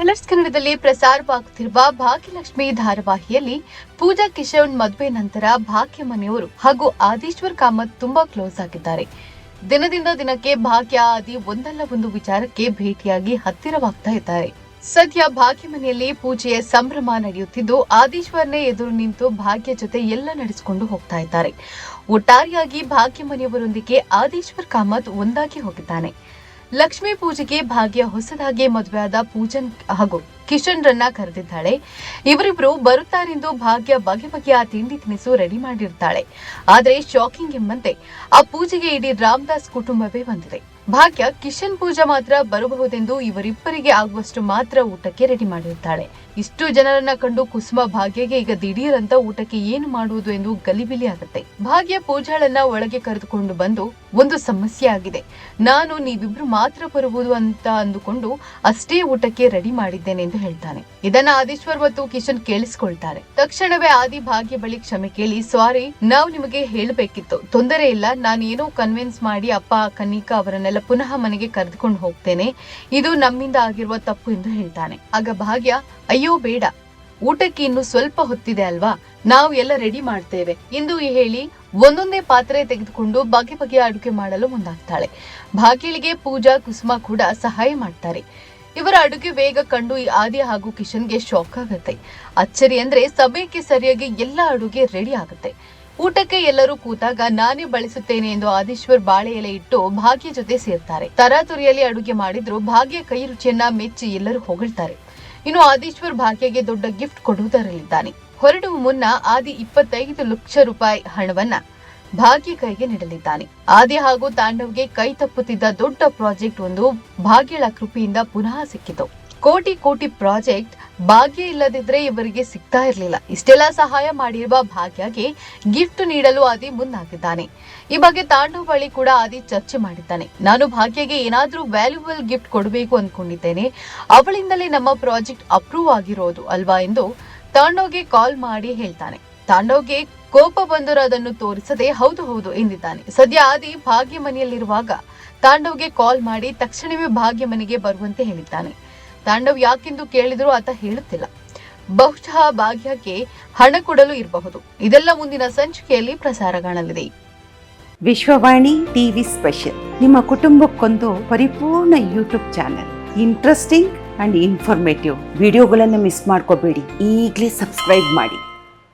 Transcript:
Colours ಕನ್ನಡದಲ್ಲಿ ಪ್ರಸಾರವಾಗುತ್ತಿರುವ ಭಾಗ್ಯಲಕ್ಷ್ಮಿ ಧಾರಾವಾಹಿಯಲ್ಲಿ ಪೂಜಾ ಕಿಶನ್ ಮದುವೆ ನಂತರ ಭಾಗ್ಯ ಮನೆಯವರು ಹಾಗೂ ಆದೀಶ್ವರ್ ಕಾಮತ್ ತುಂಬಾ ಕ್ಲೋಸ್ ಆಗಿದ್ದಾರೆ. ದಿನದಿಂದ ದಿನಕ್ಕೆ ಭಾಗ್ಯ ಆದಿ ಒಂದಲ್ಲ ಒಂದು ವಿಚಾರಕ್ಕೆ ಭೇಟಿಯಾಗಿ ಹತ್ತಿರವಾಗ್ತಾ ಇದ್ದಾರೆ. ಸದ್ಯ ಭಾಗ್ಯ ಮನೆಯಲ್ಲಿ ಪೂಜೆಯ ಸಂಭ್ರಮ ನಡೆಯುತ್ತಿದ್ದು, ಆದೀಶ್ವರ್ನೇ ಎದುರು ನಿಂತು ಭಾಗ್ಯ ಜೊತೆ ಎಲ್ಲ ನಡೆಸಿಕೊಂಡು ಹೋಗ್ತಾ ಇದ್ದಾರೆ. ಒಟ್ಟಾರೆಯಾಗಿ ಭಾಗ್ಯ ಮನೆಯವರೊಂದಿಗೆ ಆದೀಶ್ವರ್ ಕಾಮತ್ ಒಂದಾಗಿ ಹೋಗಿದ್ದಾನೆ. ಲಕ್ಷ್ಮೀ ಪೂಜೆಗೆ ಭಾಗ್ಯ ಹೊಸದಾಗಿ ಮದುವೆಯಾದ ಪೂಜನ್ ಹಾಗೂ ಕಿಶನ್ ರನ್ನ ಕರೆದಿದ್ದಾಳೆ. ಇವರಿಬ್ರು ಬರುತ್ತಾರೆಂದು ಭಾಗ್ಯ ಬಗೆ ಬಗೆಯ ತಿಂಡಿ ತಿನಿಸು ರೆಡಿ ಮಾಡಿರ್ತಾಳೆ. ಆದ್ರೆ ಶಾಕಿಂಗ್ ಎಂಬಂತೆ ಆ ಪೂಜೆಗೆ ಇಡೀ ರಾಮದಾಸ್ ಕುಟುಂಬವೇ ಬಂದಿದೆ. ಭಾಗ್ಯ ಕಿಶನ್ ಪೂಜಾ ಮಾತ್ರ ಬರಬಹುದೆಂದು ಇವರಿಬ್ಬರಿಗೆ ಆಗುವಷ್ಟು ಮಾತ್ರ ಊಟಕ್ಕೆ ರೆಡಿ ಮಾಡಿರುತ್ತಾಳೆ ಇಷ್ಟು ಜನರನ್ನ ಕಂಡು ಕುಸುಮ ಭಾಗ್ಯಗೆ ಈಗ ದಿಢೀರಂತ ಊಟಕ್ಕೆ ಏನು ಮಾಡುವುದು ಎಂದು ಗಲಿಬಿಲಿ ಆಗುತ್ತೆ. ಭಾಗ್ಯ ಪೂಜಾಳನ್ನ ಒಳಗೆ ಕರೆದುಕೊಂಡು ಬಂದು, ಒಂದು ಸಮಸ್ಯೆ ಆಗಿದೆ. ನಾನು ನೀವಿಬ್ರು ಮಾತ್ರ ಬರುವುದು ಅಂತ ಅಂದುಕೊಂಡು ಅಷ್ಟೇ ಊಟಕ್ಕೆ ರೆಡಿ ಮಾಡಿದ್ದೇನೆ ಎಂದು ಹೇಳ್ತಾನೆ. ಇದನ್ನ ಆದೀಶ್ವರ್ ಮತ್ತು ಕಿಶನ್ ಕೇಳಿಸ್ಕೊಳ್ತಾರೆ. ತಕ್ಷಣವೇ ಆದಿ ಭಾಗ್ಯ ಬಳಿ ಕ್ಷಮೆ ಕೇಳಿ ಸಾರಿ ನಾವು ನಿಮಗೆ ಹೇಳಬೇಕಿತ್ತು. ತೊಂದರೆ ಇಲ್ಲ. ನಾನು ಏನೋ ಕನ್ವಿನ್ಸ್ ಮಾಡಿ ಅಪ್ಪ, ಕನ್ನಿಕಾ ಅವರನ್ನೆಲ್ಲ ಪುನಃ ಮನೆಗೆ ಕರೆದುಕೊಂಡು ಹೋಗ್ತೇನೆ. ಇದು ನಮ್ಮಿಂದ ಆಗಿರುವ ತಪ್ಪು ಎಂದು ಹೇಳ್ತಾನೆ. ಆಗ ಭಾಗ್ಯ, ಅಯ್ಯೋ ಬೇಡ. ಊಟಕ್ಕೆ ಇನ್ನು ಸ್ವಲ್ಪ ಹೊತ್ತಿದೆ ಅಲ್ವಾ? ನಾವು ಎಲ್ಲ ರೆಡಿ ಮಾಡ್ತೇವೆ. ಎಂದು ಹೇಳಿ ಒಂದೊಂದೇ ಪಾತ್ರೆ ತೆಗೆದುಕೊಂಡು ಬಗೆ ಬಗೆಯ ಅಡುಗೆ ಮಾಡಲು ಮುಂದಾಗ್ತಾಳೆ. ಭಾಗ್ಯಳಿಗೆ ಪೂಜಾ, ಕುಸುಮ ಕೂಡ ಸಹಾಯ ಮಾಡ್ತಾರೆ. ಇವರ ಅಡುಗೆ ಬೇಗ ಕಂಡು ಈ ಆದಿ ಹಾಗೂ ಕಿಶನ್ಗೆ ಶಾಕ್ ಆಗುತ್ತೆ. ಅಚ್ಚರಿ ಅಂದ್ರೆ ಸಮಯಕ್ಕೆ ಸರಿಯಾಗಿ ಎಲ್ಲ ಅಡುಗೆ ರೆಡಿ ಆಗುತ್ತೆ. ಊಟಕ್ಕೆ ಎಲ್ಲರೂ ಕೂತಾಗ ನಾನೇ ಬಳಸುತ್ತೇನೆ ಎಂದು ಆದೀಶ್ವರ್ ಬಾಳೆ ಎಲೆ ಇಟ್ಟು ಭಾಗ್ಯ ಜೊತೆ ಸೇರ್ತಾರೆ. ತರಾತುರಿಯಲ್ಲಿ ಅಡುಗೆ ಮಾಡಿದ್ರು ಭಾಗ್ಯ ಕೈ ರುಚಿಯನ್ನ ಮೆಚ್ಚಿ ಎಲ್ಲರೂ ಹೊಗಳ್ತಾರೆ. ಇನ್ನು ಆದೀಶ್ವರ್ ಭಾಗ್ಯಗೆ ದೊಡ್ಡ ಗಿಫ್ಟ್ ಕೊಡುವುದರಲ್ಲಿದ್ದಾನೆ. ಹೊರಡುವ ಮುನ್ನ ಆದಿ ಇಪ್ಪತ್ತೈದು ಲಕ್ಷ ರೂಪಾಯಿ ಹಣವನ್ನ ಭಾಗ್ಯ ಕೈಗೆ ನೀಡಲಿದ್ದಾನೆ. ಆದಿ ಹಾಗೂ ತಾಂಡವ್ಗೆ ಕೈ ತಪ್ಪುತ್ತಿದ್ದ ದೊಡ್ಡ ಪ್ರಾಜೆಕ್ಟ್ ಒಂದು ಭಾಗ್ಯಳ ಕೃಪೆಯಿಂದ ಪುನಃ ಸಿಕ್ಕಿತು. ಕೋಟಿ ಕೋಟಿ ಪ್ರಾಜೆಕ್ಟ್ ಭಾಗ್ಯ ಇಲ್ಲದಿದ್ರೆ ಇವರಿಗೆ ಸಿಗ್ತಾ ಇರಲಿಲ್ಲ. ಇಷ್ಟೆಲ್ಲ ಸಹಾಯ ಮಾಡಿರುವ ಭಾಗ್ಯಗೆ ಗಿಫ್ಟ್ ನೀಡಲು ಆದಿ ಮುಂದಾಗಿದ್ದಾನೆ. ಈ ಬಗ್ಗೆ ತಾಂಡವ್ ಬಳಿ ಕೂಡ ಆದಿ ಚರ್ಚೆ ಮಾಡಿದ್ದಾನೆ. ನಾನು ಭಾಗ್ಯಗೆ ಏನಾದ್ರೂ ವ್ಯಾಲ್ಯೂಬಲ್ ಗಿಫ್ಟ್ ಕೊಡಬೇಕು ಅಂದ್ಕೊಂಡಿದ್ದೇನೆ ಅವಳಿಂದಲೇ ನಮ್ಮ ಪ್ರಾಜೆಕ್ಟ್ ಅಪ್ರೂವ್ ಆಗಿರೋದು ಅಲ್ವಾ ಎಂದು ತಾಂಡವ್ಗೆ ಕಾಲ್ ಮಾಡಿ ಹೇಳ್ತಾನೆ. ತಾಂಡವ್ಗೆ ಕೋಪ ಬಂದರೂ ಅದನ್ನು ತೋರಿಸದೆ ಹೌದು ಹೌದು ಎಂದಿದ್ದಾನೆ. ಸದ್ಯ ಆದಿ ಭಾಗ್ಯ ಮನೆಯಲ್ಲಿರುವಾಗ ತಾಂಡವ್ಗೆ ಕಾಲ್ ಮಾಡಿ ತಕ್ಷಣವೇ ಭಾಗ್ಯ ಮನೆಗೆ ಬರುವಂತೆ ಹೇಳಿದ್ದಾನೆ. ತಾಂಡವ್ ಯಾಕೆಂದು ಕೇಳಿದರೂ ಆತ ಹೇಳುತ್ತಿಲ್ಲ. ಬಹುಶಃ ಭಾಗ್ಯಕ್ಕೆ ಹಣ ಕೊಡಲು ಇರಬಹುದು. ಇದೆಲ್ಲ ಮುಂದಿನ ಸಂಚಿಕೆಯಲ್ಲಿ ಪ್ರಸಾರ ಕಾಣಲಿದೆ ವಿಶ್ವವಾಣಿ ಟಿವಿ ಸ್ಪೆಷಲ್ ನಿಮ್ಮ ಕುಟುಂಬಕ್ಕೊಂದು ಪರಿಪೂರ್ಣ YouTube channel interesting and informative ವಿಡಿಯೋಗಳನ್ನು ಮಿಸ್ ಮಾಡ್ಕೋಬೇಡಿ. ಈಗಲೇ ಸಬ್ಸ್ಕ್ರೈಬ್ ಮಾಡಿ.